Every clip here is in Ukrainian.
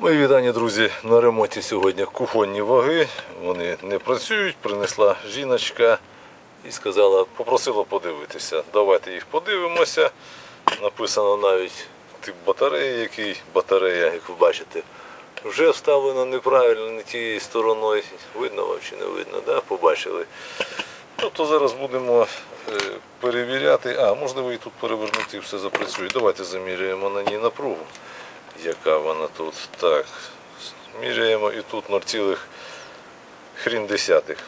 Мої вітання, друзі. На ремонті сьогодні кухонні ваги. Вони не працюють. Принесла жіночка і сказала, попросила подивитися. Давайте їх подивимося. Написано навіть тип батареї, який батарея, як ви бачите, вже вставлена неправильно, не тією стороною. Видно вам чи не видно, да? побачили. Тобто зараз будемо е, перевіряти. А, можливо і тут перевернути і все запрацює. Давайте заміряємо на ній напругу. Яка вона тут? Так. Міряємо і тут 0, хрін десятих.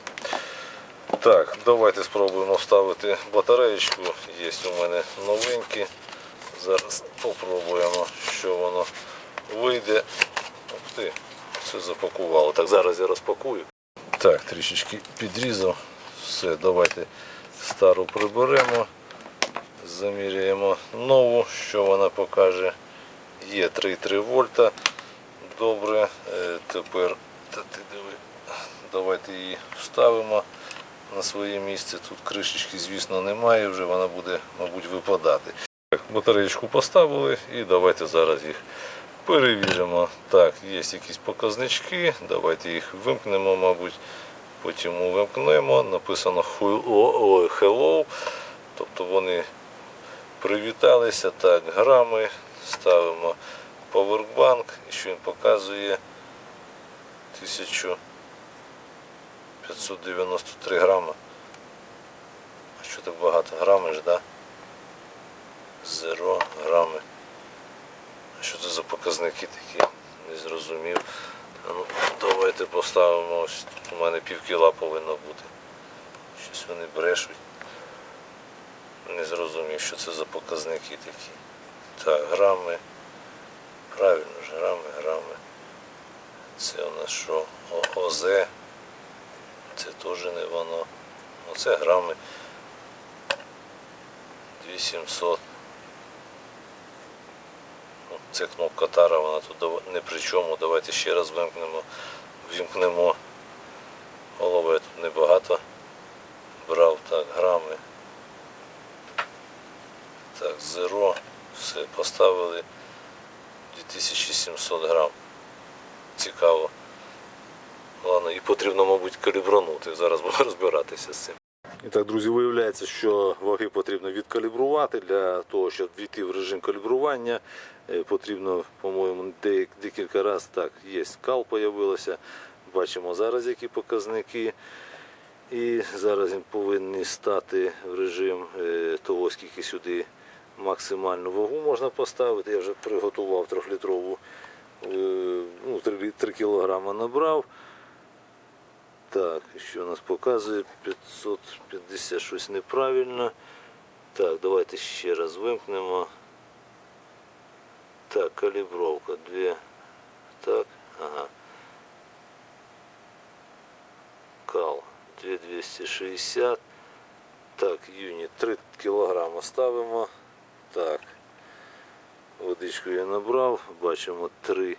Так, давайте спробуємо вставити батареєчку. Є у мене новенькі. Зараз попробуємо, що воно вийде. Ух ти, все запакувало. Так, зараз я розпакую. Так, трішечки підрізав. Все, давайте стару приберемо. Заміряємо нову, що вона покаже. Є 3,3 вольта. Добре. Е, Тепер давайте її вставимо на своє місце. Тут кришечки, звісно, немає, вже вона буде, мабуть, випадати. Так, батареєчку поставили і давайте зараз їх перевіримо. Так, є якісь показнички, давайте їх вимкнемо, мабуть. Потім увімкнемо. Написано «Ху- о- ой, hello. Тобто вони привіталися. Так, грами. Ставимо Powerbank. І що він показує 1593 грама. А що так багато? Грами ж, да? Зеро грами. А що це за показники такі? Не зрозумів. Ну, давайте поставимо. Ось тут у мене пів кіла повинно бути. Щось вони брешуть. Не зрозумів, що це за показники такі. Так, грами. Правильно ж, грами, грами. Це у нас що? О- ОЗ. Це теж не воно. Оце грами. 2700. Ну, Це кнопка Тара, вона тут не при чому. Давайте ще раз вимкнемо. Вімкнемо. Голова я тут небагато. Брав так, грами. Так, зеро. Поставили 2700 грам. Цікаво. Ладно, і потрібно, мабуть, калібранути. Зараз будемо розбиратися з цим. І так, друзі, виявляється, що ваги потрібно відкалібрувати. Для того, щоб війти в режим калібрування, е, потрібно, по-моєму, декілька разів так, є кал появилося. Бачимо зараз, які показники. І зараз він повинен стати в режим е, того, скільки сюди максимальну вагу можна поставити. Я вже приготував трьохлітрову, е, ну, 3, 3 кг набрав. Так, що у нас показує? 550 щось неправильно. Так, давайте ще раз вимкнемо. Так, калібровка 2. Так, ага. Кал 2260. Так, юніт 3 кг ставимо. Так. Водичку я набрав, бачимо 3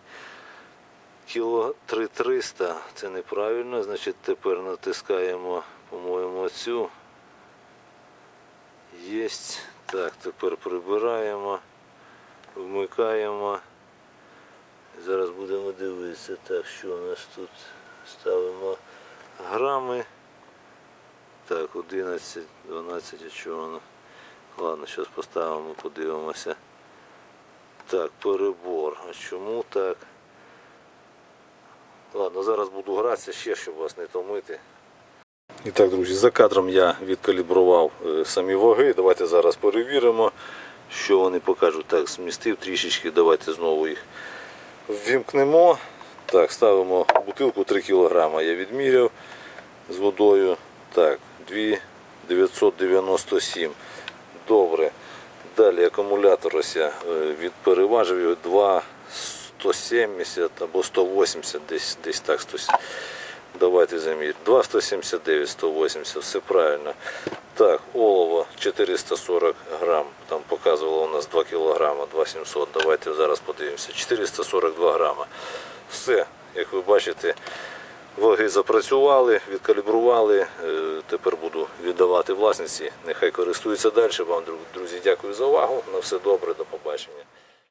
кіло 3300. Це неправильно. Значить тепер натискаємо, по-моєму, цю. Єсть. Так, тепер прибираємо, вмикаємо. Зараз будемо дивитися. Так, що у нас тут ставимо грами. Так, 11, 12, а чого воно? Ладно, зараз поставимо, подивимося. Так, перебор. А чому так? Ладно, зараз буду гратися ще, щоб вас не томити. І так, друзі, за кадром я відкалібрував е, самі ваги. Давайте зараз перевіримо, що вони покажуть. Так, змістив трішечки, давайте знову їх ввімкнемо. Так, ставимо бутилку 3 кг. Я відміряв з водою. Так, 2,997. Добре. Далі акумулятор ось я е, відпереважив його 2,170 або 180, десь, десь так 170. Давайте заміряємо. 2,179, 180, все правильно. Так, олово 440 грам. Там показувало у нас 2 кілограма, 2,700. Давайте зараз подивимося. 442 грама. Все, як ви бачите, ваги запрацювали, відкалібрували. Е, Тепер буду віддавати власниці. Нехай користуються далі. Вам, друзі, дякую за увагу. На все добре, до побачення.